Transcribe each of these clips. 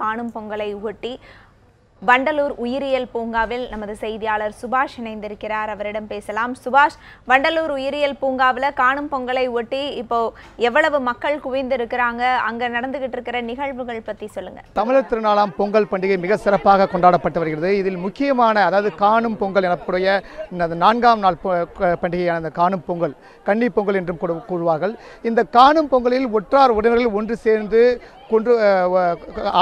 காணும் பொங்கலை ஒட்டி வண்டலூர் உயிரியல் பூங்காவில் நமது செய்தியாளர் சுபாஷ் இணைந்திருக்கிறார். அவரிடம் பேசலாம். சுபாஷ் வண்டலூர் உயிரியல் பூங்காவில் காணும் பொங்கலை ஒட்டி இப்போ எவ்வளவு மக்கள் குவிந்திருக்கிறாங்க? அங்க நடந்துகிட்டு இருக்கிற நிகழ்வுகள் பத்தி சொல்லுங்க. தமிழர் திருநாளாம் பொங்கல் பண்டிகை மிக சிறப்பாக கொண்டாடப்பட்டு வருகிறது. இதில் முக்கியமான அதாவது காணும் பொங்கல் எனக்கூடிய இந்த நான்காம் நாள் பொ- பண்டிகையான அந்த காணும் பொங்கல் கன்னி பொங்கல் என்றும் கூட கூறுவார்கள். இந்த காணும் பொங்கலில் ஒற்றார் உறவினர்கள் ஒன்று சேர்ந்து கொன்று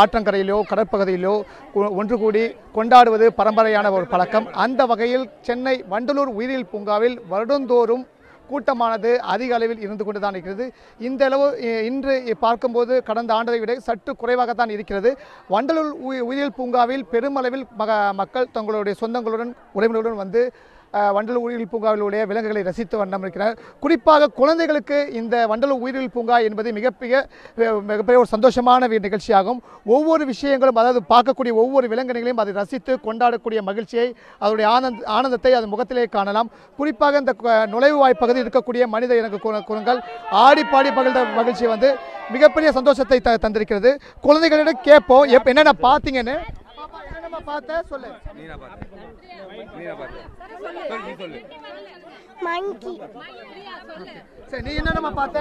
ஆற்றங்கரையிலோ கடற்பகுதியிலோ ஒன்று கூடி கொண்டாடுவது பரம்பரையான ஒரு பழக்கம். அந்த வகையில் சென்னை வண்டலூர் உயிரியல் பூங்காவில் வருடந்தோறும் கூட்டமானது அதிக அளவில் இருந்து கொண்டு தான் இருக்கிறது. இந்த அளவு இன்று பார்க்கும்போது கடந்த ஆண்டை விட சற்று குறைவாகத்தான் இருக்கிறது. வண்டலூர் உயி- உயிரியல் பூங்காவில் பெருமளவில் மக மக்கள் தங்களுடைய சொந்தங்களுடன் உறவினர்களுடன் வந்து வண்டலூர் உயிரியல் பூங்காவிலுடைய விலங்குகளை ரசித்து வண்ணம் இருக்கிறார் குறிப்பாக குழந்தைகளுக்கு இந்த வண்டலூர் உயிரியல் பூங்கா என்பது மிகப்பெரிய மிகப்பெரிய ஒரு சந்தோஷமான நிகழ்ச்சியாகும். ஒவ்வொரு விஷயங்களும் அதாவது பார்க்கக்கூடிய ஒவ்வொரு விலங்கினைகளையும் அதை ரசித்து கொண்டாடக்கூடிய மகிழ்ச்சியை அதனுடைய ஆனந்த் ஆனந்தத்தை அது முகத்திலே காணலாம். குறிப்பாக இந்த கு- நுழைவு இருக்கக்கூடிய மனித இனக்கு கு- குரங்கள் ஆடி பாடி மகிழ்ந்த மகிழ்ச்சி வந்து மிகப்பெரிய சந்தோஷத்தை த தந்திருக்கிறது. குழந்தைகளிடம் கேட்போம். எப் என்னென்ன பார்த்தீங்கன்னு பார்த்த சொல்லு. நீனா பாத்து நீனா பாத்து சொல்லு நீ சொல்லு. Monkey. சரி நீ என்னென்னம்மா பார்த்த?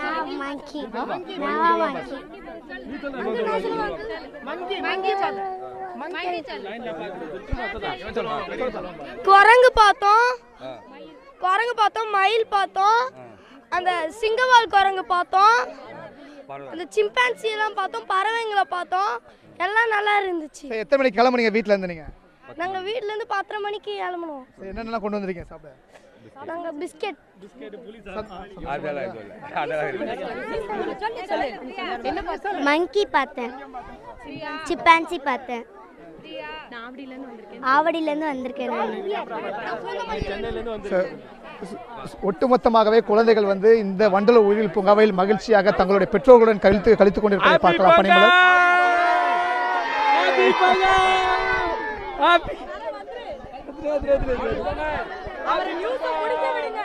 now monkey. இவன் சொல்லுவான் குரங்கு பார்த்தோம். குரங்கு பார்த்தோம் மயில் பார்த்தோம். அந்த சிங்கவால் குரங்கு பார்த்தோம். அந்த சிம்பான்சி எல்லாம் பார்த்தோம் பறவைங்களை பார்த்தோம். எல்லாம் நல்லா இருந்துச்சு. சரி, எத்தனை மணிக்கு கிளம்புனீங்க? வீட்டில் இருந்து நீங்கள் நாங்கள் வீட்டிலேருந்து பத்தரை மணிக்கு கிளம்பணும் சரி, என்னென்னலாம் கொண்டு வந்திருக்கீங்க? சாப்பிட. நாங்கள் பிஸ்கெட். அதெல்லாம் அதெல்லாம் monkey பார்த்தேன். சிப்பான்சி பார்த்தேன். ஆவடியிலேருந்து வந்திருக்கேன். நான் ச- ச- ஒட்டுமொத்தமாகவே குழந்தைகள் வந்து இந்த வண்டலூர் உயிரியல் பூங்காவில் மகிழ்ச்சியாக தங்களுடைய பெற்றோர்களுடன் கழித்து கழித்துக் கொண்டிருப்பதை பார்க்கலாம். பணிமலர். அவர் நியூஸ் முடிக்க விடுங்க.